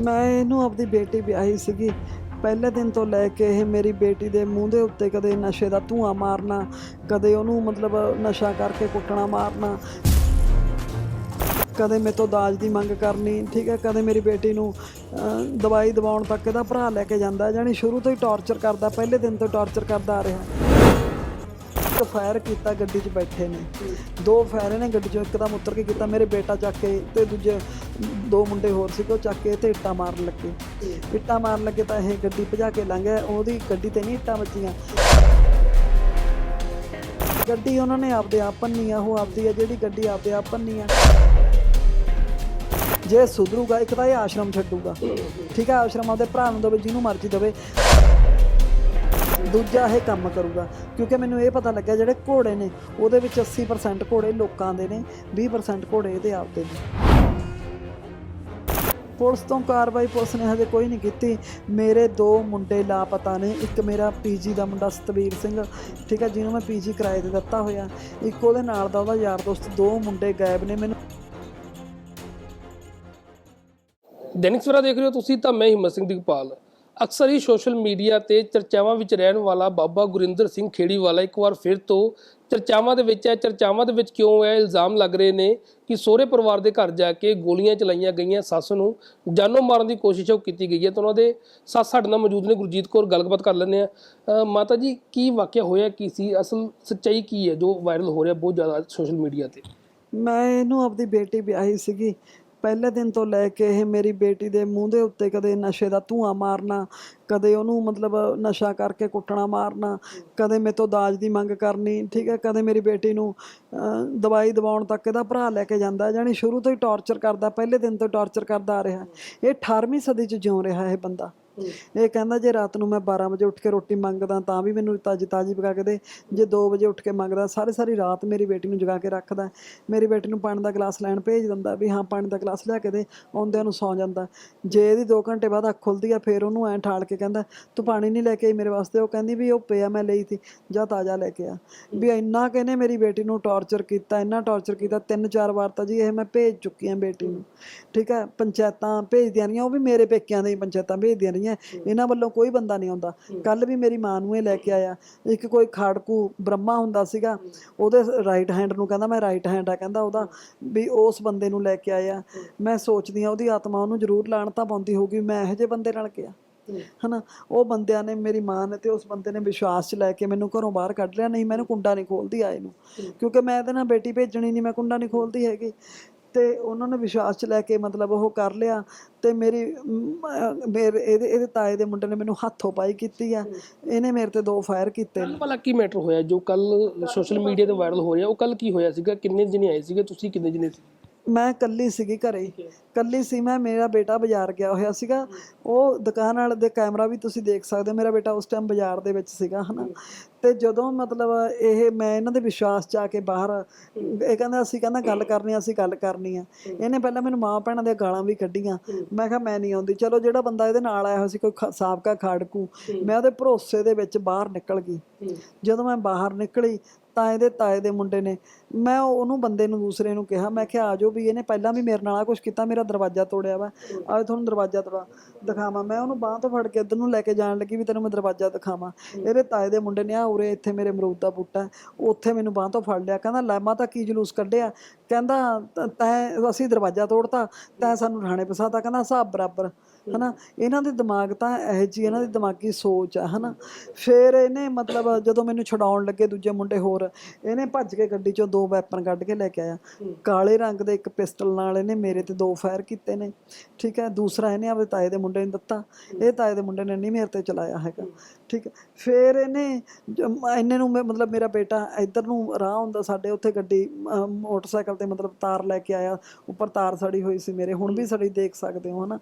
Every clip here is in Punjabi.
ਮੈਂ ਇਹਨੂੰ ਆਪਦੀ ਬੇਟੀ ਵਿਆਹੀ ਸੀਗੀ। ਪਹਿਲੇ ਦਿਨ ਤੋਂ ਲੈ ਕੇ ਇਹ ਮੇਰੀ ਬੇਟੀ ਦੇ ਮੂੰਹ ਦੇ ਉੱਤੇ ਕਦੇ ਨਸ਼ੇ ਦਾ ਧੂਆਂ ਮਾਰਨਾ, ਕਦੇ ਉਹਨੂੰ ਮਤਲਬ ਨਸ਼ਾ ਕਰਕੇ ਕੁੱਟਣਾ ਮਾਰਨਾ। ਕਦੇ ਮੇਰੇ ਤੋਂ ਦਾਜ ਦੀ ਮੰਗ ਕਰਨੀ, ਠੀਕ ਹੈ, ਕਦੇ ਮੇਰੀ ਬੇਟੀ ਨੂੰ ਦਵਾਈ ਦਵਾਉਣ ਤੱਕ ਇਹਦਾ ਭਰਾ ਲੈ ਕੇ ਜਾਂਦਾ ਜਾਨੀ ਸ਼ੁਰੂ ਤੋਂ ਹੀ ਟੌਰਚਰ ਕਰਦਾ, ਪਹਿਲੇ ਦਿਨ ਤੋਂ ਟੌਰਚਰ ਕਰਦਾ ਆ ਰਿਹਾ। ਇੱਕ ਫਾਇਰ ਕੀਤਾ ਗੱਡੀ 'ਚ ਬੈਠੇ ਨੇ। ਦੋ ਫਾਇਰ ਨੇ ਗੱਡੀ 'ਚੋਂ ਇੱਕਦਮ ਉਤਰ ਕੇ ਕੀਤਾ ਮੇਰੇ ਬੇਟਾ ਚੱਕ ਕੇ ਤੇ ਦੂਜੇ ਦੋ ਮੁੰਡੇ ਹੋਰ ਸੀ ਉਹ ਚੱਕ ਕੇ ਤੇ ਇੱਟਾਂ ਮਾਰਨ ਲੱਗੇ। ਇੱਟਾਂ ਮਾਰਨ ਲੱਗੇ ਤਾਂ ਇਹ ਗੱਡੀ ਭਜਾ ਕੇ ਲੰਘ ਉਹਦੀ ਗੱਡੀ ਤੇ ਨਹੀਂ ਇੱਟਾਂ ਵੱਜੀਆਂ। ਗੱਡੀ ਉਹਨਾਂ ਨੇ ਆਪਦੇ ਆਪ ਭੰਨੀ ਆ, ਉਹ ਆਪਦੀ ਆ, ਜਿਹੜੀ ਗੱਡੀ ਆਪਦੇ ਆਪ ਭੰਨੀ ਆ। ਜੇ ਸੁਧਰੂਗਾ, ਇੱਕ ਤਾਂ ਇਹ ਆਸ਼ਰਮ ਛੱਡੂਗਾ। ਠੀਕ ਹੈ ਆਸ਼ਰਮ ਆਪਦੇ ਭਰਾ ਨੂੰ ਦੇਵੇ, ਜਿਹਨੂੰ ਮਰਜ਼ੀ ਦੇਵੇ। ਦੂਜਾ ਇਹ ਕੰਮ ਕਰੂਗਾ। ਕਿਉਂਕਿ ਮੈਨੂੰ ਇਹ ਪਤਾ ਲੱਗਿਆ ਜਿਹੜੇ ਘੋੜੇ ਨੇ, ਉਹਦੇ ਵਿੱਚ 80% ਘੋੜੇ ਲੋਕਾਂ ਦੇ ਨੇ 20% ਘੋੜੇ ਇਹਦੇ ਆਪਦੇ ਨੇ। ਪੁਲਿਸ ਤੋਂ ਕਾਰਵਾਈ ਪੁਲਿਸ ਨੇ ਹਜੇ ਕੋਈ ਨਹੀਂ ਕੀਤੀ। ਮੇਰੇ ਦੋ ਮੁੰਡੇ ਲਾਪਤਾ ਨੇ। ਇੱਕ ਮੇਰਾ ਪੀਜੀ ਦਾ ਮੁੰਡਾ ਸਤਵੀਰ ਸਿੰਘ, ਠੀਕ ਹੈ, ਜਿਹਨੂੰ ਮੈਂ ਪੀਜੀ ਕਿਰਾਏ ਤੇ ਦਿੱਤਾ ਹੋਇਆ। ਇੱਕ ਉਹਦੇ ਨਾਲ ਦਾ ਉਹਦਾ ਯਾਰ ਦੋਸਤ, ਦੋ ਮੁੰਡੇ ਗਾਇਬ ਨੇ। ਮੈਨੂੰ ਦੈਨਿਕ ਸਵਰਾ ਦੇਖ ਰਹੇ ਹੋ ਤੁਸੀਂ ਤਾਂ ਮੈਂ ਹਿੰਮਤ ਸਿੰਘ ਦੀਪਾਲ। ਅਕਸਰ ਹੀ ਸੋਸ਼ਲ ਮੀਡੀਆ ਤੇ ਚਰਚਾਵਾਂ ਵਿੱਚ ਰਹਿਣ ਵਾਲਾ ਬਾਬਾ ਗੁਰਿੰਦਰ ਸਿੰਘ ਖੇੜੀਵਾਲਾ ਇੱਕ ਵਾਰ ਫਿਰ ਤੋਂ ਚਰਚਾਵਾਂ ਦੇ ਵਿੱਚ ਹੈ। ਚਰਚਾਵਾਂ ਦੇ ਵਿੱਚ ਕਿਉਂ ਹੈ? ਇਲਜ਼ਾਮ ਲੱਗ ਰਹੇ ਨੇ ਕਿ ਸਹੁਰੇ ਪਰਿਵਾਰ ਦੇ ਘਰ ਜਾ ਕੇ ਗੋਲੀਆਂ ਚਲਾਈਆਂ ਗਈਆਂ। ਸੱਸ ਨੂੰ ਜਾਨੋਂ ਮਾਰਨ ਦੀ ਕੋਸ਼ਿਸ਼ ਉਹ ਕੀਤੀ ਗਈ ਹੈ ਤਾਂ ਉਹਨਾਂ ਦੇ ਸੱਸ ਸਾਡੇ ਨਾਲ ਮੌਜੂਦ ਨੇ। ਗੁਰਜੀਤ ਕੌਰ, ਗੱਲਬਾਤ ਕਰ ਲੈਂਦੇ ਆ ਮਾਤਾ ਜੀ, ਕੀ ਵਾਕਿਆ ਹੋਇਆ, ਕੀ ਸੀ? ਅਸਲ ਸੱਚਾਈ ਕੀ ਹੈ ਜੋ ਵਾਇਰਲ ਹੋ ਰਿਹਾ ਬਹੁਤ ਜ਼ਿਆਦਾ ਸੋਸ਼ਲ ਮੀਡੀਆ ਤੇ? ਮੈਂ ਇਹਨੂੰ ਆਪਦੀ ਬੇਟੀ ਵਿਆਹੀ ਸੀਗੀ। ਪਹਿਲੇ ਦਿਨ ਤੋਂ ਲੈ ਕੇ ਇਹ ਮੇਰੀ ਬੇਟੀ ਦੇ ਮੂੰਹ ਦੇ ਉੱਤੇ ਕਦੇ ਨਸ਼ੇ ਦਾ ਧੂਆਂ ਮਾਰਨਾ, ਕਦੇ ਉਹਨੂੰ ਮਤਲਬ ਨਸ਼ਾ ਕਰਕੇ ਕੁੱਟਣਾ ਮਾਰਨਾ, ਕਦੇ ਮੇਰੇ ਤੋਂ ਦਾਜ ਦੀ ਮੰਗ ਕਰਨੀ, ਠੀਕ ਹੈ, ਕਦੇ ਮੇਰੀ ਬੇਟੀ ਨੂੰ ਦਵਾਈ ਦਵਾਉਣ ਤੱਕ ਇਹਦਾ ਭਰਾ ਲੈ ਕੇ ਜਾਂਦਾ ਜਾਨੀ ਸ਼ੁਰੂ ਤੋਂ ਹੀ ਟੌਰਚਰ ਕਰਦਾ, ਪਹਿਲੇ ਦਿਨ ਤੋਂ ਟੌਰਚਰ ਕਰਦਾ ਆ ਰਿਹਾ। ਇਹ 18ਵੀਂ ਸਦੀ 'ਚ ਜਿਉਂ ਰਿਹਾ ਇਹ ਬੰਦਾ। ਇਹ ਕਹਿੰਦਾ ਜੇ ਰਾਤ ਨੂੰ ਮੈਂ 12 ਵਜੇ ਉੱਠ ਕੇ ਰੋਟੀ ਮੰਗਦਾ ਤਾਂ ਵੀ ਮੈਨੂੰ ਤਾਜੀ ਤਾਜੀ ਪਕਾ ਕੇ ਦੇ। ਜੇ 2 ਵਜੇ ਉੱਠ ਕੇ ਮੰਗਦਾ, ਸਾਰੀ ਸਾਰੀ ਰਾਤ ਮੇਰੀ ਬੇਟੀ ਨੂੰ ਜਗਾ ਕੇ ਰੱਖਦਾ। ਮੇਰੀ ਬੇਟੀ ਨੂੰ ਪਾਣੀ ਦਾ ਗਲਾਸ ਲੈਣ ਭੇਜ ਦਿੰਦਾ ਵੀ ਹਾਂ ਪਾਣੀ ਦਾ ਗਲਾਸ ਲਿਆ ਕੇ ਦੇ, ਆਉਂਦਿਆਂ ਨੂੰ ਸੌਂ ਜਾਂਦਾ। ਜੇ ਇਹਦੀ 2 ਘੰਟੇ ਬਾਅਦ ਅੱਖ ਖੁੱਲਦੀ ਆ, ਫੇਰ ਉਹਨੂੰ ਐਂ ਠਾਲ ਕੇ ਕਹਿੰਦਾ, ਤੂੰ ਪਾਣੀ ਨਹੀਂ ਲੈ ਕੇ ਆਈ ਮੇਰੇ ਵਾਸਤੇ? ਉਹ ਕਹਿੰਦੀ ਵੀ ਉਹ ਪਿਆ ਮੈਂ ਲਈ ਸੀ, ਜਾ ਤਾਜ਼ਾ ਲੈ ਕੇ ਆ। ਵੀ ਇੰਨਾ ਕਹਿੰਨੇ ਮੇਰੀ ਬੇਟੀ ਨੂੰ ਟੌਰਚਰ ਕੀਤਾ, ਇੰਨਾ ਟੌਰਚਰ ਕੀਤਾ, ਤਿੰਨ ਚਾਰ ਵਾਰ ਤਾਂ ਜੀ ਇਹ ਮੈਂ ਭੇਜ ਚੁੱਕੀ ਹਾਂ ਬੇਟੀ ਨੂੰ। ਠੀਕ ਹੈ ਪੰਚਾਇਤਾਂ ਭੇਜਦੀਆਂ ਰਹੀਆਂ, ਉਹ ਵੀ ਮੇਰੇ ਪੇਕਿਆਂ ਦੇ ਪੰਚਾਇਤਾਂ ਭੇਜਦੀਆਂ ਰਹੀਆਂ। ਇਹਨਾਂ ਵੱਲੋਂ ਕੋਈ ਬੰਦਾ ਨਹੀਂ ਆਉਂਦਾ। ਕੱਲ ਵੀ ਮੇਰੀ ਮਾਂ ਨੂੰ ਇਹ ਲੈ ਕੇ ਆਇਆ। ਇੱਕ ਕੋਈ ਖਾੜਕੂ ਬ੍ਰਹਮਾ ਹੁੰਦਾ ਸੀਗਾ ਉਹਦੇ ਰਾਈਟ ਹੈਂਡ ਨੂੰ ਕਹਿੰਦਾ ਮੈਂ ਰਾਈਟ ਹੈਂਡ ਆ ਕਹਿੰਦਾ ਉਹਦਾ ਵੀ ਉਸ ਬੰਦੇ ਨੂੰ ਲੈ ਕੇ ਆਇਆ। ਮੈਂ ਸੋਚਦੀ ਆ ਉਹਦੀ ਆਤਮਾ ਉਹਨੂੰ ਜ਼ਰੂਰ ਲਾਣ ਤਾਂ ਪਾਉਂਦੀ ਹੋਊਗੀ ਮੈਂ ਇਹੋ ਜਿਹੇ ਬੰਦੇ ਨਾਲ ਗਿਆ ਹਨਾ ਉਹ ਬੰਦਿਆਂ ਨੇ ਮੇਰੀ ਮਾਂ ਨੇ ਤੇ ਉਸ ਬੰਦੇ ਨੇ ਵਿਸ਼ਵਾਸ ਚ ਲੈ ਕੇ ਮੈਨੂੰ ਘਰੋਂ ਬਾਹਰ ਕੱਢ ਲਿਆ ਨਹੀਂ ਮੈਨੂੰ ਕੁੰਡਾ ਨਹੀਂ ਖੋਲਦੀ ਆਏ ਨੂੰ। ਕਿਉਂਕਿ ਮੈਂ ਇਹਦੇ ਨਾਲ ਬੇਟੀ ਭੇਜਣੀ ਨਹੀਂ ਮੈਂ ਕੁੰਡਾ ਨਹੀਂ ਖੋਲਦੀ ਹੈਗੀ। ਤੇ ਉਹਨਾਂ ਨੇ ਵਿਸ਼ਵਾਸ ਚ ਲੈ ਕੇ ਮਤਲਬ ਉਹ ਕਰ ਲਿਆ ਤੇ ਮੇਰੀ ਮੇਰੇ ਇਹਦੇ ਇਹਦੇ ਤਾਏ ਦੇ ਮੁੰਡੇ ਨੇ ਮੈਨੂੰ ਹੱਥੋਂ ਪਾਈ ਕੀਤੀ ਆ। ਇਹਨੇ ਮੇਰੇ ਤੇ ਦੋ ਫਾਇਰ ਕੀਤੇ ਨੇ। ਵਾਲਾ ਕੀ ਮੈਟਰ ਹੋਇਆ? ਜੋ ਕੱਲ ਸੋਸ਼ਲ ਮੀਡੀਆ ਤੇ ਵਾਇਰਲ ਹੋ ਰਿਹਾ ਉਹ ਕੱਲ ਕੀ ਹੋਇਆ ਸੀਗਾ? ਕਿੰਨੇ ਜਣੇ ਆਏ ਸੀਗੇ? ਤੁਸੀਂ ਕਿੰਨੇ ਜਣੇ ਸੀ? ਮੈਂ ਕੱਲੀ ਸੀਗੀ ਘਰੇ ਕੱਲੀ ਸੀ ਮੈਂ ਮੇਰਾ ਬੇਟਾ ਬਾਜ਼ਾਰ ਗਿਆ ਹੋਇਆ ਸੀਗਾ। ਉਹ ਦੁਕਾਨ ਵਾਲੇ ਦੇ ਕੈਮਰਾ ਵੀ ਤੁਸੀਂ ਦੇਖ ਸਕਦੇ ਹੋ ਮੇਰਾ ਬੇਟਾ ਉਸ ਟਾਈਮ ਬਾਜ਼ਾਰ ਦੇ ਵਿੱਚ ਸੀਗਾ ਹਨਾ। ਤੇ ਜਦੋਂ ਮਤਲਬ ਇਹ ਮੈਂ ਇਹਨਾਂ ਦੇ ਵਿਸ਼ਵਾਸ ਚ ਆ ਕੇ ਬਾਹਰ ਇਹ ਕਹਿੰਦਾ ਅਸੀਂ ਕਹਿੰਦਾ ਗੱਲ ਕਰਨੀ ਆ, ਅਸੀਂ ਗੱਲ ਕਰਨੀ ਆ। ਇਹਨੇ ਪਹਿਲਾਂ ਮੈਨੂੰ ਮਾਂ ਭੈਣਾਂ ਦੀਆਂ ਗਾਲਾਂ ਵੀ ਕੱਢੀਆਂ। ਮੈਂ ਕਿਹਾ ਮੈਂ ਨਹੀਂ ਆਉਂਦੀ। ਚਲੋ ਜਿਹੜਾ ਬੰਦਾ ਇਹਦੇ ਨਾਲ ਆਇਆ ਹੋਇਆ ਸੀ ਕੋਈ ਸਾਬਕਾ ਖਾੜਕੂ ਮੈਂ ਉਹਦੇ ਭਰੋਸੇ ਦੇ ਵਿੱਚ ਬਾਹਰ ਨਿਕਲ ਗਈ। ਜਦੋਂ ਮੈਂ ਬਾਹਰ ਨਿਕਲੀ ਤਾਂ ਇਹਦੇ ਤਾਏ ਦੇ ਮੁੰਡੇ ਨੇ ਮੈਂ ਉਹਨੂੰ ਬੰਦੇ ਨੂੰ ਦੂਸਰੇ ਨੂੰ ਕਿਹਾ ਮੈਂ ਕਿਹਾ ਆਜੋ ਵੀ ਇਹਨੇ ਪਹਿਲਾਂ ਵੀ ਮੇਰੇ ਨਾਲ ਆ ਕੁਝ ਕੀਤਾ ਮੇਰਾ ਦਰਵਾਜ਼ਾ ਤੋੜਿਆ ਵਾ ਆਜ ਤੁਹਾਨੂੰ ਦਰਵਾਜ਼ਾ ਤੋੜਾ ਦਿਖਾਵਾਂ। ਮੈਂ ਉਹਨੂੰ ਬਾਹ ਤੋਂ ਫੜ ਕੇ ਇੱਧਰ ਨੂੰ ਲੈ ਕੇ ਜਾਣ ਲੱਗੀ ਵੀ ਤੈਨੂੰ ਮੈਂ ਦਰਵਾਜ਼ਾ ਦਿਖਾਵਾਂ। ਇਹਦੇ ਤਾਏ ਦੇ ਮੁੰਡੇ ਨੇ ਆ ਉਰੇ ਇੱਥੇ ਮੇਰੇ ਅਮਰੂਦ ਦਾ ਬੂਟਾ ਉੱਥੇ ਮੈਨੂੰ ਬਾਹ ਤੋਂ ਫੜ ਲਿਆ। ਕਹਿੰਦਾ, ਲੈ ਤਾਂ ਕੀ ਜਲੂਸ ਕੱਢਿਆ? ਕਹਿੰਦਾ, ਤ- ਤੈਂ ਅਸੀਂ ਦਰਵਾਜ਼ਾ ਤੋੜਤਾ, ਤੈਂ ਸਾਨੂੰ ਥਾਣੇ ਫਸਾਤਾ ਕਹਿੰਦਾ ਹਿਸਾਬ ਬਰਾਬਰ। ਹਨਾ? ਇਹਨਾਂ ਦੇ ਦਿਮਾਗ ਤਾਂ ਇਹੋ ਜਿਹੀ ਇਹਨਾਂ ਦੀ ਦਿਮਾਗੀ ਸੋਚ ਆ ਹਨਾ? ਫਿਰ ਇਹਨੇ ਮਤਲਬ ਜਦੋਂ ਮੈਨੂੰ ਛਡਾਉਣ ਲੱਗੇ ਦੂਜੇ ਮੁੰਡੇ ਹੋਰ ਇਹਨੇ ਭੱਜ ਕੇ ਗੱਡੀ ਚੋਂ ਦੋ ਵੈਪਨ ਕੱਢ ਕੇ ਲੈ ਕੇ ਆਇਆ। ਕਾਲੇ ਰੰਗ ਦੇ ਇੱਕ ਪਿਸਟਲ ਨਾਲ ਇਹਨੇ ਮੇਰੇ ਤੇ ਦੋ ਫਾਇਰ ਕੀਤੇ ਨੇ। ਠੀਕ ਹੈ? ਦੂਸਰਾ ਇਹਨੇ ਆਪਣੇ ਤਾਏ ਦੇ ਮੁੰਡੇ ਨੂੰ ਦਿੱਤਾ। ਇਹ ਤਾਏ ਦੇ ਮੁੰਡੇ ਨੇ ਨਹੀਂ ਮੇਰੇ ਤੇ ਚਲਾਇਆ ਹੈਗਾ। ਠੀਕ ਹੈ? ਫਿਰ ਇਹਨੇ ਜ- ਇਹਨੇ ਨੂੰ ਮਤਲਬ ਮੇਰਾ ਬੇਟਾ ਇੱਧਰ ਨੂੰ ਰਾਹ ਹੁੰਦਾ ਸਾਡੇ ਉੱਥੇ ਗੱਡੀ ਮੋਟਰਸਾਈਕਲ ਤੇ ਮਤਲਬ ਤਾਰ ਲੈ ਕੇ ਆਇਆ। ਉੱਪਰ ਤਾਰ ਸੜੀ ਹੋਈ ਸੀ ਮੇਰੇ ਹੁਣ ਵੀ ਸੜੀ ਦੇਖ ਸਕਦੇ ਹੋ ਹਨਾ?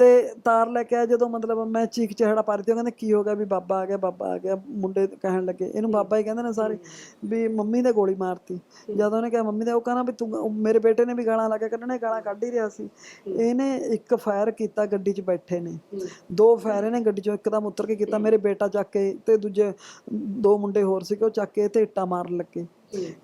ਤੇ ਤਾਰ ਲੈ ਕੇ ਆਇਆ ਜਦੋਂ ਮਤਲਬ ਮੈਂ ਚੀਕ ਚਿਹੜਾ ਪਾ ਰਹੀ ਸੀ ਉਹ ਕਹਿੰਦੇ ਕੀ ਹੋ ਗਿਆ ਵੀ ਬਾਬਾ ਆ ਗਿਆ ਬਾਬਾ ਆ ਗਿਆ? ਮੁੰਡੇ ਕਹਿਣ ਲੱਗੇ ਇਹਨੂੰ ਬਾਬਾ ਹੀ ਕਹਿੰਦੇ ਨੇ ਸਾਰੇ ਵੀ ਮੰਮੀ ਨੇ ਗੋਲੀ ਮਾਰਤੀ। ਜਦੋਂ ਉਹਨੇ ਕਿਹਾ ਮੰਮੀ ਦੇ ਉਹ ਕਹਿੰਦਾ ਵੀ ਤੂੰ ਮੇਰੇ ਬੇਟੇ ਨੇ ਵੀ ਗਾਲਾਂ ਲਾ ਕੇ ਕੱਢਣੇ ਗਾਲਾਂ ਕੱਢ ਹੀ ਰਿਹਾ ਸੀ। ਇਹਨੇ ਇੱਕ ਫਾਇਰ ਕੀਤਾ ਗੱਡੀ 'ਚ ਬੈਠੇ ਨੇ। ਦੋ ਫਾਇਰ ਨੇ ਗੱਡੀ 'ਚੋਂ ਇੱਕਦਮ ਉਤਰ ਕੇ ਕੀਤਾ ਮੇਰੇ ਬੇਟਾ ਚੱਕ ਕੇ ਤੇ ਦੂਜੇ ਦੋ ਮੁੰਡੇ ਹੋਰ ਸੀਗੇ ਉਹ ਚੱਕ ਕੇ ਤੇ ਇੱਟਾਂ ਮਾਰਨ ਲੱਗੇ।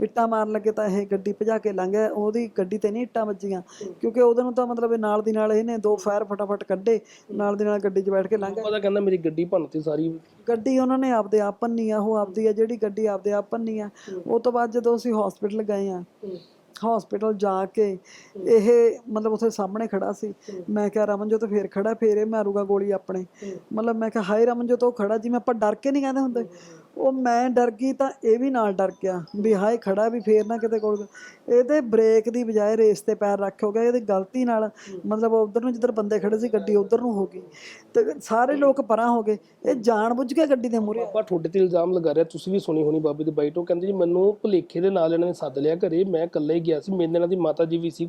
ਇੱਟਾਂ ਮਾਰਨ ਲੱਗੇ ਤਾਂ ਇਹ ਗੱਡੀ ਭਜਾ ਕੇ ਲੰਘ ਗਿਆ ਉਹਦੀ ਗੱਡੀ ਤੇ ਨਹੀਂ ਇੱਟਾਂ ਵੱਜੀਆਂ ਕਿਉਂਕਿ ਉਹਦੇ ਨੂੰ ਤਾਂ ਮਤਲਬ ਇਹ ਨਾਲ ਦੀ ਨਾਲ ਇਹਨੇ ਦੋ ਫਾਇਰ ਫਟਾਫਟ ਕੱਢੇ ਨਾਲ ਦੀ ਨਾਲ ਗੱਡੀ 'ਚ ਬੈਠ ਕੇ ਲੰਘ ਗਿਆ। ਦਾ ਕਹਿੰਦਾ ਮੇਰੀ ਗੱਡੀ ਭੰਨਤੀ ਸਾਰੀ। ਗੱਡੀ ਉਹਨਾਂ ਨੇ ਆਪਦੇ ਆਪ ਭੰਨੀ ਆ ਉਹ ਆਪਦੀ ਆ ਜਿਹੜੀ ਗੱਡੀ ਆਪਦੇ ਆਪ ਭੰਨੀ ਆ। ਉਹ ਤੋਂ ਬਾਅਦ ਜਦੋਂ ਅਸੀਂ ਹਸਪੀਟਲ ਗਏ ਆ ਹਸਪੀਟਲ ਜਾ ਕੇ ਇਹ ਮਤਲਬ ਉੱਥੇ ਸਾਹਮਣੇ ਖੜਾ ਸੀ। ਮੈਂ ਕਿਹਾ ਰਮਨਜੋਤ ਫੇਰ ਖੜਾ ਫੇਰ ਮਾਰੂਗਾ ਗੋਲੀ ਆਪਣੇ। ਮਤਲਬ ਮੈਂ ਕਿਹਾ ਹਾਏ ਰਮਨਜੋਤ ਉਹ ਖੜਾ ਜਿਵੇਂ ਆਪਾਂ ਡਰ ਕੇ ਨਹੀਂ ਕਹਿੰਦੇ ਹੁੰਦੇ। ਉਹ ਮੈਂ ਡਰ ਗਈ ਤਾਂ ਇਹ ਵੀ ਨਾਲ ਡਰ ਗਿਆ ਵੀ ਹਾਏ ਖੜਾ ਵੀ ਫੇਰ ਨਾ ਕਿਤੇ ਕੋਲ ਇਹਦੇ ਬ੍ਰੇਕ ਦੀ ਬਜਾਏ ਰੇਸ ਤੇ ਪੈਰ ਰੱਖ ਹੋ ਗਿਆ ਇਹਦੀ ਗਲਤੀ ਨਾਲ ਮਤਲਬ ਉਧਰ ਨੂੰ ਜਿੱਧਰ ਬੰਦੇ ਖੜੇ ਸੀ ਗੱਡੀ ਉਧਰ ਨੂੰ ਹੋ ਗਈ। ਤੇ ਸਾਰੇ ਲੋਕ ਪਰਾਂ ਹੋ ਗਏ। ਇਹ ਜਾਣ ਬੁੱਝ ਕੇ ਗੱਡੀ ਦੇ ਮੂਹਰੇ। ਬਾਬਾ ਤੁਹਾਡੇ ਤੇ ਇਲਜ਼ਾਮ ਲਗਾ ਰਿਹਾ। ਤੁਸੀਂ ਵੀ ਸੁਣੀ ਹੋਣੀ ਬਾਬੇ ਦੀ ਬਾਈਟ। ਉਹ ਕਹਿੰਦੇ ਜੀ, ਮੈਨੂੰ ਭੁਲੇਖੇ ਦੇ ਨਾਲ ਇਹਨਾਂ ਨੇ ਸੱਦ ਲਿਆ ਘਰੇ। ਮੈਂ ਇਕੱਲਾ ਹੀ ਗਿਆ ਸੀ। ਮੇਰੇ ਨਾਲ ਦੀ ਮਾਤਾ ਜੀ ਵੀ ਸੀ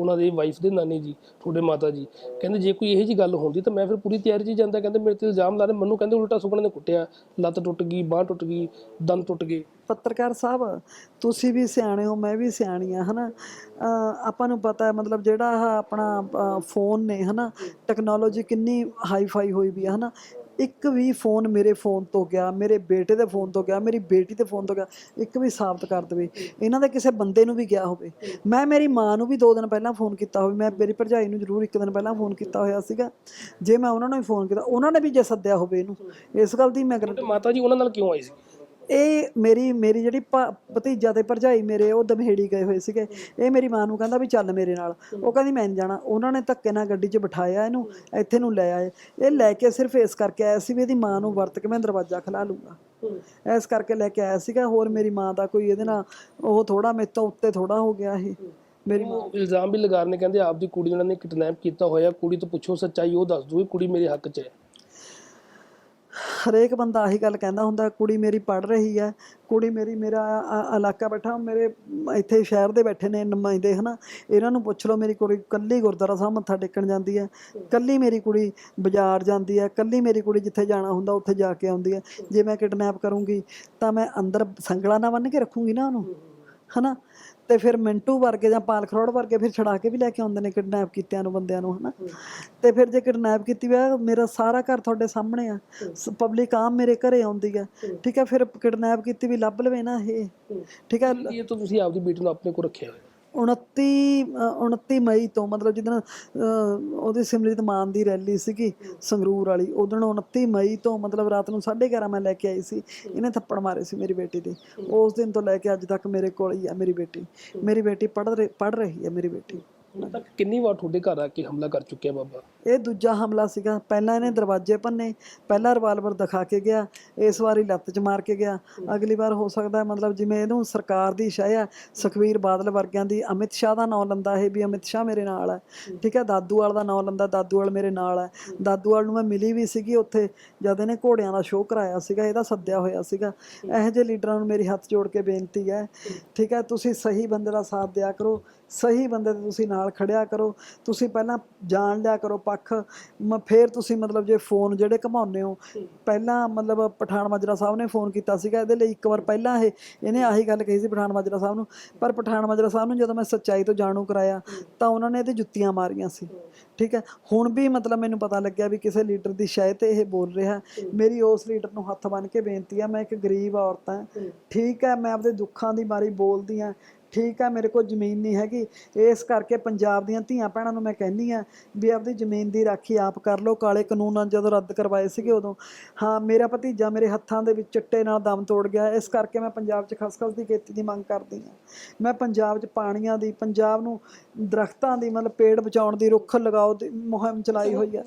ਉਹਨਾਂ ਦੀ ਵਾਈਫ ਦੇ ਨਾਨੀ ਜੀ, ਤੁਹਾਡੇ ਮਾਤਾ ਜੀ। ਕਹਿੰਦੇ ਜੇ ਕੋਈ ਇਹੋ ਜੀ ਗੱਲ ਹੁੰਦੀ ਤਾਂ ਮੈਂ ਫਿਰ ਪੂਰੀ ਤਿਆਰੀ 'ਚ ਜਾਂਦਾ। ਕਹਿੰਦੇ ਮੇਰੇ ਤੇ ਇਲਜ਼ਾਮ ਲਾ ਰਹੇ ਮੈਨੂੰ ਕਹਿੰਦੇ ਉਲਟਾ ਸੁਪਨੇ ਨੇ ਕੁੱਟਿਆ। ਲੱਤ ਟੁੱਟ ਗਈ, ਬਾਹ ਟੁੱਟ ਗਈ, ਦੰਦ ਟੁੱਟ ਗਏ। ਪੱਤਰਕਾਰ ਸਾਹਿਬ, ਤੁਸੀਂ ਵੀ ਸਿਆਣੇ ਹੋ, ਮੈਂ ਵੀ ਸਿਆਣੀ ਆ, ਹਨਾ? ਅਹ ਆਪਾਂ ਨੂੰ ਪਤਾ ਹੈ, ਮਤਲਬ ਜਿਹੜਾ ਆਹ ਆਪਣਾ ਫੋਨ ਨੇ, ਹਨਾ? ਟੈਕਨੋਲੋਜੀ ਕਿੰਨੀ ਹਾਈ ਫਾਈ ਹੋਈ ਵੀ ਆ, ਹਨਾ? ਇੱਕ ਵੀ ਫੋਨ ਮੇਰੇ ਫੋਨ ਤੋਂ ਗਿਆ, ਮੇਰੇ ਬੇਟੇ ਦੇ ਫੋਨ ਤੋਂ ਗਿਆ, ਮੇਰੀ ਬੇਟੀ ਦੇ ਫੋਨ ਤੋਂ ਗਿਆ, ਇੱਕ ਵੀ ਸਾਬਤ ਕਰ ਦੇਵੇ। ਇਹਨਾਂ ਦੇ ਕਿਸੇ ਬੰਦੇ ਨੂੰ ਵੀ ਗਿਆ ਹੋਵੇ। ਮੈਂ ਮੇਰੀ ਮਾਂ ਨੂੰ ਵੀ ਦੋ ਦਿਨ ਪਹਿਲਾਂ ਫੋਨ ਕੀਤਾ ਹੋਵੇ। ਮੈਂ ਮੇਰੀ ਭਰਜਾਈ ਨੂੰ ਜ਼ਰੂਰ ਇੱਕ ਦਿਨ ਪਹਿਲਾਂ ਫੋਨ ਕੀਤਾ ਹੋਇਆ ਸੀਗਾ। ਜੇ ਮੈਂ ਉਹਨਾਂ ਨੂੰ ਵੀ ਫੋਨ ਕੀਤਾ, ਉਹਨਾਂ ਨੇ ਵੀ ਜੇ ਸੱਦਿਆ ਹੋਵੇ ਇਹਨੂੰ। ਇਸ ਗੱਲ ਦੀ ਮੈਂ ਗਰੰਟੀ ਮਾਤਾ ਜੀ, ਉਹਨਾਂ ਨਾਲ ਕਿਉਂ ਆਈ ਸੀ? ਇਹ ਮੇਰੀ ਮੇਰੀ ਜਿਹੜੀ ਭ- ਭਤੀਜਾ ਤੇ ਭਰਜਾਈ ਮੇਰੇ, ਉਹ ਦਮਹੇੜੀ ਗਏ ਹੋਏ ਸੀਗੇ। ਇਹ ਮੇਰੀ ਮਾਂ ਨੂੰ ਕਹਿੰਦਾ ਵੀ ਚੱਲ ਮੇਰੇ ਨਾਲ। ਉਹ ਕਹਿੰਦੀ, ਮੈਂ ਨਹੀਂ ਜਾਣਾ। ਉਹਨਾਂ ਨੇ ਧੱਕੇ ਨਾਲ ਗੱਡੀ 'ਚ ਬਿਠਾਇਆ ਇਹਨੂੰ, ਇੱਥੇ ਨੂੰ ਲੈ ਆਏ। ਇਹ ਲੈ ਕੇ ਸਿਰਫ ਇਸ ਕਰਕੇ ਆਇਆ ਸੀ ਵੀ ਇਹਦੀ ਮਾਂ ਨੂੰ ਵਰਤ ਕੇ ਮੈਂ ਦਰਵਾਜ਼ਾ ਖਲਾ ਲੂੰਗਾ। ਇਸ ਕਰਕੇ ਲੈ ਕੇ ਆਇਆ ਸੀਗਾ। ਹੋਰ ਮੇਰੀ ਮਾਂ ਦਾ ਕੋਈ ਇਹਦੇ ਨਾਲ, ਉਹ ਥੋੜਾ ਮੇਰੇ ਤੋਂ ਉੱਤੇ ਥੋੜਾ ਹੋ ਗਿਆ ਇਹ। ਮੇਰੀ ਇਲਜ਼ਾਮ ਵੀ ਲਗਾ ਰਹੇ ਨੇ, ਕਹਿੰਦੇ ਆਪਦੀ ਕੁੜੀ ਉਹਨਾਂ ਨੇ ਕਿਡਨੈਪ ਕੀਤਾ ਹੋਇਆ। ਕੁੜੀ ਤੋਂ ਪੁੱਛੋ ਸੱਚਾਈ, ਉਹ ਦੱਸ ਦੂਗੀ ਕੁੜੀ ਮੇਰੇ ਹੱਕ 'ਚ ਹੈ। ਹਰੇਕ ਬੰਦਾ ਆਹੀ ਗੱਲ ਕਹਿੰਦਾ ਹੁੰਦਾ, ਕੁੜੀ ਮੇਰੀ ਪੜ ਰਹੀ ਹੈ, ਕੁੜੀ ਮੇਰੀ ਮੇਰਾ ਇਲਾਕਾ ਬੈਠਾ, ਮੇਰੇ ਇੱਥੇ ਸ਼ਹਿਰ ਦੇ ਬੈਠੇ ਨੇ, ਨੁਮਾਇੰਦੇ, ਹਨਾ। ਇਹਨਾਂ ਨੂੰ ਪੁੱਛ ਲਓ, ਮੇਰੀ ਕੁੜੀ ਕੱਲੀ ਗੁਰਦੁਆਰਾ ਸਾਹਿਬ ਮੱਥਾ ਟੇਕਣ ਜਾਂਦੀ ਹੈ, ਕੱਲੀ ਮੇਰੀ ਕੁੜੀ ਬਾਜ਼ਾਰ ਜਾਂਦੀ ਹੈ, ਕੱਲੀ ਮੇਰੀ ਕੁੜੀ ਜਿੱਥੇ ਜਾਣਾ ਹੁੰਦਾ, ਉੱਥੇ ਜਾ ਕੇ ਆਉਂਦੀ ਹੈ। ਜੇ ਮੈਂ ਕਿਡਨੈਪ ਕਰੂੰਗੀ, ਤਾਂ ਮੈਂ ਅੰਦਰ ਸੰਗਲਾ ਨਾ ਬੰਨ ਕੇ ਰੱਖੂੰਗੀ ਨਾ ਉਹਨੂੰ, ਹਨਾ। ਤੇ ਫਿਰ ਮਿੰਟੂ ਵਰਗੇ ਜਾਂ ਪਾਲ ਖਰੋੜ ਵਰਗੇ ਫਿਰ ਛੜਾ ਕੇ ਵੀ ਲੈ ਕੇ ਆਉਂਦੇ ਨੇ ਕਿਡਨੈਪ ਕੀਤਿਆਂ ਨੂੰ ਬੰਦਿਆਂ ਨੂੰ ਹਨਾ? ਤੇ ਫਿਰ ਜੇ ਕਿਡਨੈਪ ਕੀਤੀ ਹੋਇਆ ਮੇਰਾ ਸਾਰਾ ਘਰ ਤੁਹਾਡੇ ਸਾਹਮਣੇ ਆ। ਪਬਲਿਕ ਆਮ ਮੇਰੇ ਘਰੇ ਆਉਂਦੀ ਆ। ਠੀਕ ਹੈ ਫਿਰ ਕਿਡਨੈਪ ਕੀਤੀ ਵੀ ਲੱਭ ਲਵੇ ਨਾ ਇਹ। ਠੀਕ ਹੈ ਇਹ ਤਾਂ ਤੁਸੀਂ ਆਪਦੀ ਬੇਟੀ ਨੂੰ ਆਪਣੇ ਕੋਲ ਰੱਖਿਆ ਹੋਇਆ। 29 ਅ, 29 ਮਈ ਤੋਂ ਮਤਲਬ ਜਿੱਦਣ ਉਹਦੀ ਸਿਮਰਜੀਤ ਮਾਨ ਦੀ ਰੈਲੀ ਸੀਗੀ ਸੰਗਰੂਰ ਵਾਲੀ ਉਦੋਂ 29 ਮਈ ਤੋਂ ਮਤਲਬ ਰਾਤ ਨੂੰ 11:30 ਮੈਂ ਲੈ ਕੇ ਆਈ ਸੀ ਇਹਨੇ ਥੱਪੜ ਮਾਰੇ ਸੀ ਮੇਰੀ ਬੇਟੀ ਦੇ। ਉਸ ਦਿਨ ਤੋਂ ਲੈ ਕੇ ਅੱਜ ਤੱਕ ਮੇਰੇ ਕੋਲ ਹੀ ਆ ਮੇਰੀ ਬੇਟੀ। ਮੇਰੀ ਬੇਟੀ ਪੜ੍ਹ ਪੜ੍ਹ ਰਹੀ ਹੈ ਮੇਰੀ ਬੇਟੀ। ਹੁਣ ਤੱਕ ਕਿੰਨੀ ਵਾਰ ਤੁਹਾਡੇ ਘਰ ਆ ਕੇ ਹਮਲਾ ਕਰ ਚੁੱਕਿਆ ਬਾਬਾ? ਇਹ ਦੂਜਾ ਹਮਲਾ ਸੀਗਾ। ਪਹਿਲਾਂ ਇਹਨੇ ਦਰਵਾਜ਼ੇ ਭੰਨੇ, ਪਹਿਲਾ ਰਿਵਾਲਵਰ ਦਿਖਾ ਕੇ ਗਿਆ, ਇਸ ਵਾਰੀ ਲੱਤ 'ਚ ਮਾਰ ਕੇ ਗਿਆ। ਅਗਲੀ ਵਾਰ ਹੋ ਸਕਦਾ ਮਤਲਬ ਜਿਵੇਂ ਇਹਨੂੰ ਸਰਕਾਰ ਦੀ ਸ਼ਹਿ ਆ, ਸੁਖਵੀਰ ਬਾਦਲ ਵਰਗਿਆਂ ਦੀ, ਅਮਿਤ ਸ਼ਾਹ ਦਾ ਨਾਂ ਲੰਦਾ ਇਹ ਵੀ ਅਮਿਤ ਸ਼ਾਹ ਮੇਰੇ ਨਾਲ ਹੈ ਠੀਕ ਹੈ ਦਾਦੂਵਾਲ ਦਾ ਨਾਂ ਲੰਦਾ ਦਾਦੂਵਾਲ ਮੇਰੇ ਨਾਲ ਹੈ ਦਾਦੂਵਾਲ ਨੂੰ ਮੈਂ ਮਿਲੀ ਵੀ ਸੀਗੀ ਉੱਥੇ, ਜਦ ਇਹਨੇ ਘੋੜਿਆਂ ਦਾ ਸ਼ੋਅ ਕਰਾਇਆ ਸੀਗਾ, ਇਹਦਾ ਸੱਦਿਆ ਹੋਇਆ ਸੀਗਾ। ਇਹੋ ਜਿਹੇ ਲੀਡਰਾਂ ਨੂੰ ਮੇਰੀ ਹੱਥ ਜੋੜ ਕੇ ਬੇਨਤੀ ਹੈ। ਠੀਕ ਹੈ, ਤੁਸੀਂ ਸਹੀ ਬੰਦੇ ਦਾ ਸਾਥ ਦਿਆ ਕਰੋ, ਸਹੀ ਬੰਦੇ ਦੇ ਤੁਸੀਂ ਨਾਲ ਖੜਿਆ ਕਰੋ। ਤੁਸੀਂ ਪਹਿਲਾਂ ਜਾਣ ਲਿਆ ਕਰੋ ਪੱਖ ਫਿਰ ਤੁਸੀਂ ਮਤਲਬ ਜੇ ਫੋਨ ਜਿਹੜੇ ਘਮਾਉਂਦੇ ਹੋ ਪਹਿਲਾਂ ਮਤਲਬ ਪਠਾਨ ਮਾਜਰਾ ਸਾਹਿਬ ਨੇ ਫੋਨ ਕੀਤਾ ਸੀਗਾ ਇਹਦੇ ਲਈ ਇੱਕ ਵਾਰ ਪਹਿਲਾਂ ਇਹ ਇਹਨੇ ਆਹੀ ਗੱਲ ਕਹੀ ਸੀ ਪਠਾਨ ਮਾਜਰਾ ਸਾਹਿਬ ਨੂੰ ਪਰ ਪਠਾਨ ਮਾਜਰਾ ਸਾਹਿਬ ਨੂੰ ਜਦੋਂ ਮੈਂ ਸੱਚਾਈ ਤੋਂ ਜਾਣੂ ਕਰਾਇਆ ਤਾਂ ਉਹਨਾਂ ਨੇ ਇਹਦੇ ਜੁੱਤੀਆਂ ਮਾਰੀਆਂ ਸੀ। ਠੀਕ। ਹੈ? ਹੁਣ ਵੀ ਮਤਲਬ ਮੈਨੂੰ ਪਤਾ ਲੱਗਿਆ ਵੀ ਕਿਸੇ ਲੀਡਰ ਦੀ ਸ਼ਾਇਦ ਤੇ ਇਹ ਬੋਲ ਰਿਹਾ। ਮੇਰੀ ਉਸ ਲੀਡਰ ਨੂੰ ਹੱਥ ਬੰਨ ਕੇ ਬੇਨਤੀ ਆ ਮੈਂ ਇੱਕ ਗਰੀਬ ਔਰਤ ਹਾਂ। ਠੀਕ। ਹੈ ਮੈਂ ਆਪਦੇ ਦੁੱਖਾਂ ਦੀ ਮਾਰੀ ਬੋਲਦੀ ਆ ਠੀਕ ਆ, ਮੇਰੇ ਕੋਲ ਜ਼ਮੀਨ ਨਹੀਂ ਹੈਗੀ। ਇਸ ਕਰਕੇ ਪੰਜਾਬ ਦੀਆਂ ਧੀਆਂ ਭੈਣਾਂ ਨੂੰ ਮੈਂ ਕਹਿੰਦੀ ਆ ਵੀ ਆਪਦੀ ਜ਼ਮੀਨ ਦੀ ਰਾਖੀ ਆਪ ਕਰ ਲਓ। ਕਾਲੇ ਕਾਨੂੰਨਾਂ ਜਦੋਂ ਰੱਦ ਕਰਵਾਏ ਸੀਗੇ ਉਦੋਂ। ਹਾਂ, ਮੇਰਾ ਭਤੀਜਾ ਮੇਰੇ ਹੱਥਾਂ ਦੇ ਵਿੱਚ ਚਿੱਟੇ ਨਾਲ ਦਮ ਤੋੜ ਗਿਆ। ਇਸ ਕਰਕੇ ਮੈਂ ਪੰਜਾਬ 'ਚ ਖਸਖਸ ਦੀ ਖੇਤੀ ਦੀ ਮੰਗ ਕਰਦੀ ਆ। ਮੈਂ ਪੰਜਾਬ 'ਚ ਪਾਣੀਆਂ ਦੀ, ਪੰਜਾਬ ਨੂੰ ਦਰਖਤਾਂ ਦੀ, ਮਤਲਬ ਪੇੜ ਬਚਾਉਣ ਦੀ ਰੁੱਖ ਲਗਾਓ ਦੀ ਮੁਹਿੰਮ ਚਲਾਈ ਹੋਈ ਆ।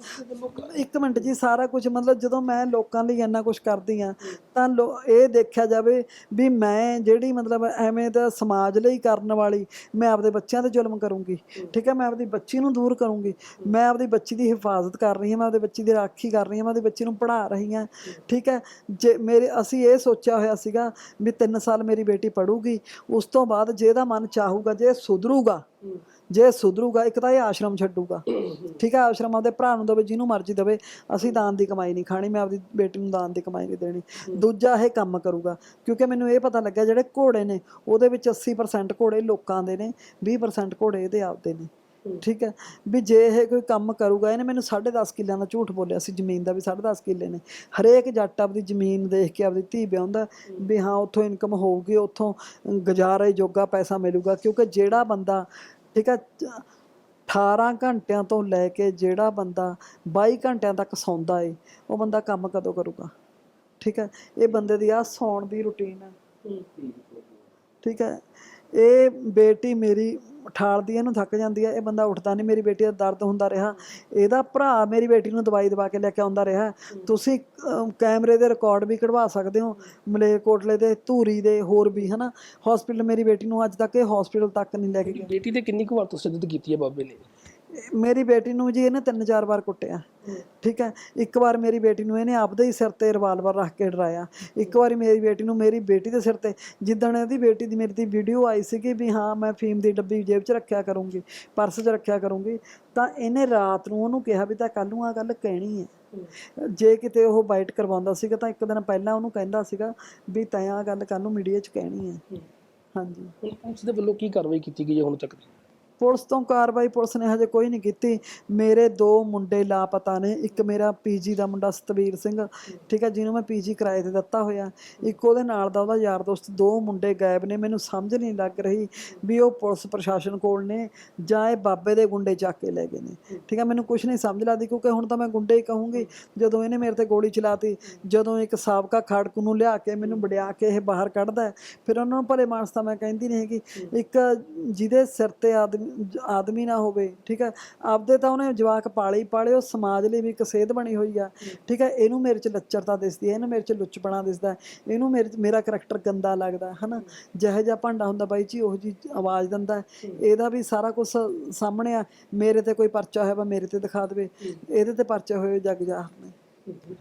ਇੱਕ ਮਿੰਟ ਜੀ, ਸਾਰਾ ਕੁਝ ਮਤਲਬ ਜਦੋਂ ਮੈਂ ਲੋਕਾਂ ਲਈ ਇੰਨਾ ਕੁਝ ਕਰਦੀ ਆ, ਤਾਂ ਲੋ- ਇਹ ਦੇਖਿਆ ਜਾਵੇ ਵੀ ਮੈਂ ਜਿਹੜੀ ਮਤਲਬ ਐਵੇਂ ਦਾ ਸਮਾਜ ਲਈ ਕਰਨ ਵਾਲੀ, ਮੈਂ ਆਪਦੇ ਬੱਚਿਆਂ ਤੇ ਜ਼ੁਲਮ ਕਰੂੰਗੀ। ਠੀਕ ਹੈ, ਮੈਂ ਆਪਦੀ ਬੱਚੀ ਨੂੰ ਦੂਰ ਕਰੂੰਗੀ। ਮੈਂ ਆਪਦੀ ਬੱਚੀ ਦੀ ਹਿਫਾਜ਼ਤ ਕਰ ਰਹੀ ਹਾਂ, ਮੈਂ ਆਪਦੀ ਬੱਚੀ ਦੀ ਰਾਖੀ ਕਰ ਰਹੀ ਹਾਂ, ਮੈਂ ਆਪਦੀ ਬੱਚੀ ਨੂੰ ਪੜ੍ਹਾ ਰਹੀ ਹਾਂ। ਠੀਕ ਹੈ, ਜੇ ਮੇਰੇ, ਅਸੀਂ ਇਹ ਸੋਚਿਆ ਹੋਇਆ ਸੀਗਾ ਵੀ 3 ਸਾਲ ਮੇਰੀ ਬੇਟੀ ਪੜੂਗੀ ਉਸ ਤੋਂ ਬਾਅਦ ਜੇ ਇਹਦਾ ਮਨ ਚਾਹੂਗਾ, ਜੇ ਸੁਧਰੂਗਾ ਜੇ ਸੁਧਰੂਗਾ, ਇੱਕ ਤਾਂ ਇਹ ਆਸ਼ਰਮ ਛੱਡੂਗਾ। ਠੀਕ ਹੈ, ਆਸ਼ਰਮ ਆਪਦੇ ਭਰਾ ਨੂੰ ਦੇਵੇ, ਜਿਹਨੂੰ ਮਰਜ਼ੀ ਦੇਵੇ, ਅਸੀਂ ਦਾਨ ਦੀ ਕਮਾਈ ਨਹੀਂ ਖਾਣੀ, ਮੈਂ ਆਪਦੀ ਬੇਟੀ ਨੂੰ ਦਾਨ ਦੀ ਕਮਾਈ ਨਹੀਂ ਦੇਣੀ। ਦੂਜਾ ਇਹ ਕੰਮ ਕਰੂਗਾ, ਕਿਉਂਕਿ ਮੈਨੂੰ ਇਹ ਪਤਾ ਲੱਗਿਆ, ਜਿਹੜੇ ਘੋੜੇ ਨੇ, ਉਹਦੇ ਵਿੱਚ 80% ਘੋੜੇ ਲੋਕਾਂ ਦੇ ਨੇ 20% ਘੋੜੇ ਇਹਦੇ ਆਪਦੇ ਨੇ। ਠੀਕ ਹੈ, ਵੀ ਜੇ ਇਹ ਕੋਈ ਕੰਮ ਕਰੂਗਾ, ਇਹਨੇ ਮੈਨੂੰ 10.5 ਕਿੱਲਿਆਂ ਦਾ ਝੂਠ ਬੋਲਿਆ ਸੀ, ਜ਼ਮੀਨ ਦਾ ਵੀ 10.5 ਕਿੱਲੇ ਨੇ। ਹਰੇਕ ਜੱਟ ਆਪਦੀ ਜ਼ਮੀਨ ਦੇਖ ਕੇ ਆਪਦੀ ਧੀ ਵਿਆਹੁੰਦਾ, ਵੀ ਹਾਂ, ਉੱਥੋਂ ਇਨਕਮ ਹੋਊਗੀ, ਉੱਥੋਂ ਗੁਜ਼ਾਰੇ ਜੋਗਾ ਪੈਸਾ ਮਿਲੂਗਾ, ਕਿਉਂਕਿ ਜਿਹੜਾ ਬੰਦਾ ਠੀਕ ਹੈ 18 ਘੰਟਿਆਂ ਤੋਂ ਲੈ ਕੇ ਜਿਹੜਾ ਬੰਦਾ 22 ਘੰਟਿਆਂ ਤੱਕ ਸੌਂਦਾ ਏ ਉਹ ਬੰਦਾ ਕੰਮ ਕਦੋਂ ਕਰੂਗਾ? ਠੀਕ ਹੈ ਇਹ ਬੰਦੇ ਦੀ ਆ ਸੌਣ ਦੀ ਰੁਟੀਨ ਹੈ। ਠੀਕ ਹੈ ਇਹ ਬੇਟੀ ਮੇਰੀ ਠਾਲਦੀ ਇਹਨੂੰ ਥੱਕ ਜਾਂਦੀ ਹੈ ਇਹ ਬੰਦਾ ਉੱਠਦਾ ਨਹੀਂ ਮੇਰੀ ਬੇਟੀ ਦਾ ਦਰਦ ਹੁੰਦਾ ਰਿਹਾ। ਇਹਦਾ ਭਰਾ ਮੇਰੀ ਬੇਟੀ ਨੂੰ ਦਵਾਈ ਦਵਾ ਕੇ ਲੈ ਕੇ ਆਉਂਦਾ ਰਿਹਾ। ਤੁਸੀਂ ਕੈਮਰੇ ਦੇ ਰਿਕਾਰਡ ਵੀ ਕਢਵਾ ਸਕਦੇ ਹੋ ਮਲੇਰਕੋਟਲੇ ਦੇ ਧੂਰੀ ਦੇ ਹੋਰ ਵੀ ਹਨਾ? ਹਸਪੀਟਲ ਮੇਰੀ ਬੇਟੀ ਨੂੰ ਅੱਜ ਤੱਕ ਇਹ ਹਸਪੀਟਲ ਤੱਕ ਨਹੀਂ ਲੈ ਕੇ ਗਏ ਬੇਟੀ ਤੇ ਕਿੰਨੀ ਕੁ ਵਾਰ ਤਸ਼ੱਦਦ ਕੀਤੀ ਹੈ ਬਾਬੇ ਨੇ? ਮੇਰੀ ਬੇਟੀ ਨੂੰ ਜੀ ਇਹਨੇ ਤਿੰਨ ਚਾਰ ਵਾਰ ਕੁੱਟਿਆ। ਠੀਕ ਹੈ? ਇੱਕ ਵਾਰ ਮੇਰੀ ਬੇਟੀ ਨੂੰ ਇਹਨੇ ਆਪਦੇ ਹੀ ਸਿਰ ਤੇ ਰਿਵਾਲਵਰ ਰੱਖ ਕੇ ਡਰਾਇਆ। ਇੱਕ ਵਾਰੀ ਮੇਰੀ ਬੇਟੀ ਨੂੰ ਮੇਰੀ ਬੇਟੀ ਦੇ ਸਿਰ ਤੇ ਜਿੱਦਣ ਇਹਦੀ ਬੇਟੀ ਦੀ ਮੇਰੀ ਦੀ ਵੀਡੀਓ ਆਈ ਸੀਗੀ ਵੀ ਹਾਂ ਮੈਂ ਫੀਮ ਦੀ ਡੱਬੀ ਜੇਬ 'ਚ ਰੱਖਿਆ ਕਰੂੰਗੀ ਪਰਸ 'ਚ ਰੱਖਿਆ ਕਰੂੰਗੀ ਤਾਂ ਇਹਨੇ ਰਾਤ ਨੂੰ ਉਹਨੂੰ ਕਿਹਾ ਵੀ ਤਾਂ ਕੱਲ ਨੂੰ ਆ ਗੱਲ ਕਹਿਣੀ ਹੈ। ਜੇ ਕਿਤੇ ਉਹ ਬਾਈਟ ਕਰਵਾਉਂਦਾ ਸੀਗਾ ਤਾਂ ਇੱਕ ਦਿਨ ਪਹਿਲਾਂ ਉਹਨੂੰ ਕਹਿੰਦਾ ਸੀਗਾ ਵੀ ਤੈਂ ਆ ਗੱਲ ਕੱਲ ਨੂੰ ਮੀਡੀਆ 'ਚ ਕਹਿਣੀ ਹੈ। ਹਾਂਜੀ। ਪੁਲਿਸ ਦੇ ਵੱਲੋਂ ਕੀ ਕਾਰਵਾਈ ਕੀਤੀ ਗਈ ਹੈ ਹੁਣ ਤੱਕ? ਪੁਲਿਸ ਤੋਂ ਕਾਰਵਾਈ ਪੁਲਿਸ ਨੇ ਹਜੇ ਕੋਈ ਨਹੀਂ ਕੀਤੀ। ਮੇਰੇ ਦੋ ਮੁੰਡੇ ਲਾਪਤਾ ਨੇ। ਇੱਕ ਮੇਰਾ ਪੀਜੀ ਦਾ ਮੁੰਡਾ ਸਤਵੀਰ ਸਿੰਘ, ਠੀਕ ਹੈ, ਜਿਹਨੂੰ ਮੈਂ ਪੀਜੀ ਕਿਰਾਏ ਤੇ ਦਿੱਤਾ ਹੋਇਆ। ਇੱਕ ਉਹਦੇ ਨਾਲ ਦਾ ਉਹਦਾ ਯਾਰ ਦੋਸਤ, ਦੋ ਮੁੰਡੇ ਗਾਇਬ ਨੇ। ਮੈਨੂੰ ਸਮਝ ਨਹੀਂ ਲੱਗ ਰਹੀ ਵੀ ਉਹ ਪੁਲਿਸ ਪ੍ਰਸ਼ਾਸਨ ਕੋਲ ਨੇ ਜਾਂ ਇਹ ਬਾਬੇ ਦੇ ਗੁੰਡੇ ਚੱਕ ਕੇ ਲੈ ਗਏ ਨੇ। ਠੀਕ ਹੈ, ਮੈਨੂੰ ਕੁਝ ਨਹੀਂ ਸਮਝ ਲੱਗਦੀ ਕਿਉਂਕਿ ਹੁਣ ਤਾਂ ਮੈਂ ਗੁੰਡੇ ਹੀ ਕਹੂੰਗੀ। ਜਦੋਂ ਇਹਨੇ ਮੇਰੇ ਤੇ ਗੋਲੀ ਚਲਾਤੀ, ਜਦੋਂ ਇੱਕ ਸਾਬਕਾ ਖਾੜਕੂ ਨੂੰ ਲਿਆ ਕੇ ਮੈਨੂੰ ਵੜਿਆ ਕੇ ਇਹ ਬਾਹਰ ਕੱਢਦਾ ਫਿਰ ਉਹਨਾਂ ਨੂੰ ਭਲੇ ਮਾਨਸ ਤਾਂ ਮੈਂ ਕਹਿੰਦੀ ਨਹੀਂ ਹੈਗੀ। ਇੱਕ ਜਿਹਦੇ ਸਿਰ ਤੇ ਆਦਮੀ ਆਦਮੀ ਨਾ ਹੋਵੇ ਠੀਕ ਹੈ? ਆਪਦੇ ਤਾਂ ਉਹਨੇ ਜਵਾਕ ਪਾਲੇ ਹੀ ਪਾਲੇ ਉਹ ਸਮਾਜ ਲਈ ਵੀ ਇੱਕ ਸੇਧ ਬਣੀ ਹੋਈ ਆ ਠੀਕ ਹੈ? ਇਹਨੂੰ ਮੇਰੇ ਚ ਲੱਚਰਤਾ ਦਿਸਦੀ ਹੈ ਇਹਨੂੰ ਮੇਰੇ ਚ ਲੁੱਚਪਣਾ ਦਿਸਦਾ ਇਹਨੂੰ ਮੇਰੇ ਮੇਰਾ ਕਰੈਕਟਰ ਗੰਦਾ ਲੱਗਦਾ ਹੈ, ਹਨਾ? ਜਿਹੋ ਜਿਹਾ ਭਾਂਡਾ ਹੁੰਦਾ ਬਾਈ ਜੀ ਉਹ ਜੀ ਆਵਾਜ਼ ਦਿੰਦਾ ਇਹਦਾ ਵੀ ਸਾਰਾ ਕੁਝ ਸਾਹਮਣੇ ਆ ਮੇਰੇ ਤੇ ਕੋਈ ਪਰਚਾ ਹੋਇਆ ਵਾ ਮੇਰੇ ਤੇ ਦਿਖਾ ਦੇਵੇ। ਇਹਦੇ ਤੇ ਪਰਚੇ ਹੋਏ ਜਗ ਜਾਹਰ ਨੇ।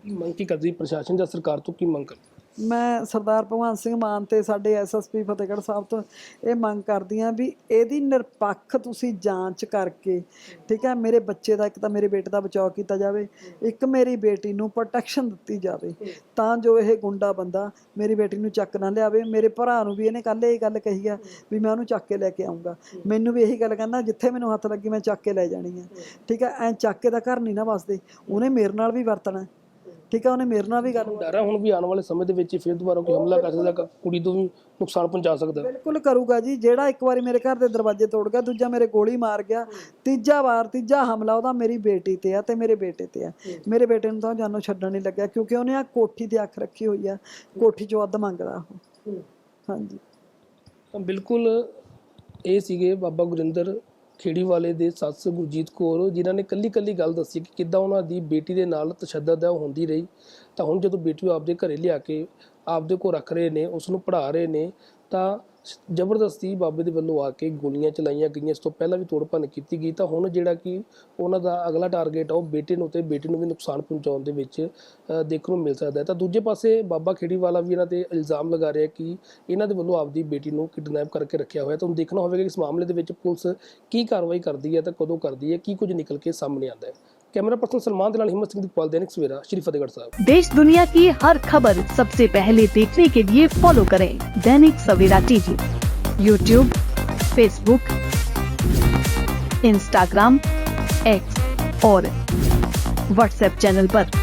ਕੀ ਮੰਗ ਕੀ ਕਰਦੀ ਪ੍ਰਸ਼ਾਸਨ ਜਾਂ ਸਰਕਾਰ ਤੋਂ ਕੀ ਮੰਗ ਕਰਦੀ? ਮੈਂ ਸਰਦਾਰ ਭਗਵੰਤ ਸਿੰਘ ਮਾਨ ਤੇ ਸਾਡੇ ਐਸਐਸਪੀ ਫਤਿਹਗੜ੍ਹ ਸਾਹਿਬ ਤੋਂ ਇਹ ਮੰਗ ਕਰਦੀ ਹਾਂ ਵੀ ਇਹਦੀ ਨਿਰਪੱਖ ਤੁਸੀਂ ਜਾਂਚ ਕਰਕੇ, ਠੀਕ ਹੈ, ਮੇਰੇ ਬੱਚੇ ਦਾ ਇੱਕ ਤਾਂ ਮੇਰੇ ਬੇਟੇ ਦਾ ਬਚਾਅ ਕੀਤਾ ਜਾਵੇ, ਇੱਕ ਮੇਰੀ ਬੇਟੀ ਨੂੰ ਪ੍ਰੋਟੈਕਸ਼ਨ ਦਿੱਤੀ ਜਾਵੇ, ਤਾਂ ਜੋ ਇਹ ਗੁੰਡਾ ਬੰਦਾ ਮੇਰੀ ਬੇਟੀ ਨੂੰ ਚੱਕ ਨਾ ਲਿਆਵੇ, ਮੇਰੇ ਭਰਾ ਨੂੰ ਵੀ ਇਹਨੇ ਕੱਲ ਇਹ ਗੱਲ ਕਹੀ ਆ ਵੀ ਮੈਂ ਉਹਨੂੰ ਚੱਕ ਕੇ ਲੈ ਕੇ ਆਉਂਗਾ ਮੈਨੂੰ ਵੀ ਇਹੀ ਗੱਲ ਕਹਿੰਦਾ, ਜਿੱਥੇ ਮੈਨੂੰ ਹੱਥ ਲੱਗੀ ਮੈਂ ਚੱਕ ਕੇ ਲੈ ਜਾਣੀ ਆ, ਠੀਕ ਹੈ, ਐ ਚੱਕ ਕੇ ਦਾ ਘਰ ਨਹੀਂ ਨਾ ਵਸਦੇ, ਉਹਨੇ ਮੇਰੇ ਨਾਲ ਵੀ ਵਰਤਣਾ। ਠੀਕ ਹੈ ਉਹਨੇ ਮੇਰੇ ਨਾਲ ਵੀ ਗੱਲ ਡਰ ਹੈ ਹੁਣ ਵੀ ਆਉਣ ਵਾਲੇ ਸਮੇਂ ਦੇ ਵਿੱਚ ਫਿਰ ਦੁਬਾਰਾ ਕੋਈ ਹਮਲਾ ਕਰ ਸਕਦਾ ਕੁੜੀ ਤੋਂ ਵੀ ਨੁਕਸਾਨ ਪਹੁੰਚਾ ਸਕਦਾ। ਬਿਲਕੁਲ ਕਰੂਗਾ ਜੀ ਜਿਹੜਾ ਇੱਕ ਵਾਰੀ ਮੇਰੇ ਘਰ ਦੇ ਦਰਵਾਜ਼ੇ ਤੋੜ ਗਿਆ ਦੂਜਾ ਮੇਰੇ ਗੋਲੀ ਮਾਰ ਗਿਆ ਤੀਜਾ ਵਾਰ ਤੀਜਾ ਹਮਲਾ ਉਹਦਾ ਮੇਰੀ ਬੇਟੀ ਤੇ ਆ ਤੇ ਮੇਰੇ ਬੇਟੇ ਤੇ ਆ। ਮੇਰੇ ਬੇਟੇ ਨੂੰ ਤਾਂ ਜਾਨੋਂ ਛੱਡਣ ਨਹੀਂ ਲੱਗਿਆ ਕਿਉਂਕਿ ਉਹਨੇ ਆ ਕੋਠੀ ਤੇ ਅੱਖ ਰੱਖੀ ਹੋਈ ਆ ਕੋਠੀ ਚੋਂ ਅੱਧ ਮੰਗਦਾ ਉਹ। ਹਾਂਜੀ। ਤਾਂ ਬਿਲਕੁਲ ਇਹ ਸੀਗੇ ਬਾਬਾ ਗੁਰਿੰਦਰ ਖੇੜੀ ਵਾਲੇ ਦੇ ਸੱਸ ਗੁਰਜੀਤ ਕੌਰ, ਜਿਨ੍ਹਾਂ ਨੇ ਕੱਲੀ ਕੱਲੀ ਗੱਲ ਦੱਸੀ ਕਿ ਕਿੱਦਾਂ ਉਹਨਾਂ ਦੀ ਬੇਟੀ ਦੇ ਨਾਲ ਤਸ਼ੱਦਦ ਹੈ ਉਹ ਹੁੰਦੀ ਰਹੀ, ਤਾਂ ਹੁਣ ਜਦੋਂ ਬੇਟੀ ਨੂੰ ਆਪਦੇ ਘਰੇ ਲਿਆ ਕੇ ਆਪਦੇ ਕੋਲ ਰੱਖ ਰਹੇ ਨੇ ਉਸ ਨੂੰ ਪੜ੍ਹਾ ਰਹੇ ਨੇ ਤਾਂ ਜ਼ਬਰਦਸਤੀ ਬਾਬੇ ਦੇ ਵੱਲੋਂ ਆ ਕੇ ਗੋਲੀਆਂ ਚਲਾਈਆਂ ਗਈਆਂ। ਇਸ ਤੋਂ ਪਹਿਲਾਂ ਵੀ ਤੋੜ ਭੰਨ ਕੀਤੀ ਗਈ। ਤਾਂ ਹੁਣ ਜਿਹੜਾ ਕਿ ਉਹਨਾਂ ਦਾ ਅਗਲਾ ਟਾਰਗੇਟ ਆ, ਉਹ ਬੇਟੇ ਨੂੰ ਤੇ ਬੇਟੀ ਨੂੰ ਵੀ ਨੁਕਸਾਨ ਪਹੁੰਚਾਉਣ ਦੇ ਵਿੱਚ ਦੇਖਣ ਨੂੰ ਮਿਲ ਸਕਦਾ ਹੈ। ਤਾਂ ਦੂਜੇ ਪਾਸੇ ਬਾਬਾ ਖੇੜੀ ਵਾਲਾ ਵੀ ਇਹਨਾਂ ਤੇ ਇਲਜ਼ਾਮ ਲਗਾ ਰਿਹਾ ਕਿ ਇਹਨਾਂ ਦੇ ਵੱਲੋਂ ਆਪਦੀ ਬੇਟੀ ਨੂੰ ਕਿਡਨੈਪ ਕਰਕੇ ਰੱਖਿਆ ਹੋਇਆ। ਤਾਂ ਹੁਣ ਦੇਖਣਾ ਹੋਵੇਗਾ ਕਿ ਇਸ ਮਾਮਲੇ ਦੇ ਵਿੱਚ ਪੁਲਿਸ ਕੀ ਕਾਰਵਾਈ ਕਰਦੀ ਹੈ ਤਾਂ ਕਦੋਂ ਕਰਦੀ ਹੈ, ਕੀ ਕੁਝ ਨਿਕਲ ਕੇ ਸਾਹਮਣੇ ਆਉਂਦਾ ਹੈ। कैमरा पर्सन सलमान दलाल, हिम्मत सिंह दिखपाल दैनिक सवेरा, श्री फतेहगढ़ साहब। देश, दुनिया की हर खबर सबसे पहले देखने के लिए फॉलो करें Dainik Savera TV. YouTube Facebook Instagram X और व्हाट्सएप चैनल आरोप